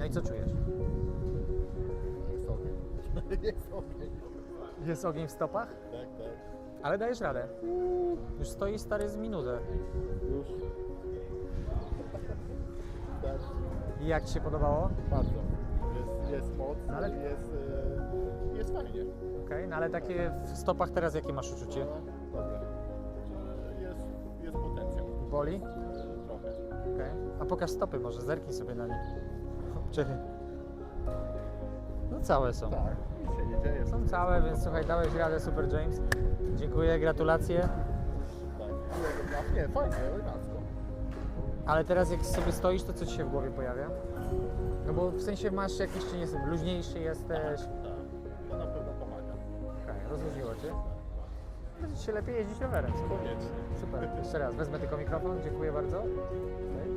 No i co czujesz? Jest ogień. Jest ogień. Jest ogień w stopach? Tak, tak. Ale dajesz radę. Już stoi stary z minutę. Już. Tak, I jak Ci się podobało? bardzo. Jest, jest moc, No ale- jest, e, jest fajnie. Okej, no ale takie w stopach teraz jakie masz uczucie? Dobre. Jest, jest potencjał. Boli? E, Trochę. Okej. A pokaż stopy może, zerknij sobie na nie. Czekaj. No całe są. Tak, nic się nie dzieje. Są całe, więc słuchaj, dałeś radę, super James. Dziękuję, gratulacje. Tak. Nie, fajnie, elegancko. Ale teraz jak sobie stoisz, to co Ci się w głowie pojawia? No bo w sensie masz jakiś, czy nie wiem, luźniejszy jesteś. Tak, to na pewno pomaga. Okej, rozluźniło Cię. Będzie Ci się lepiej jeździć rowerem. Super. Koniecznie. Super. Jeszcze raz, wezmę tylko mikrofon, dziękuję bardzo. Okej.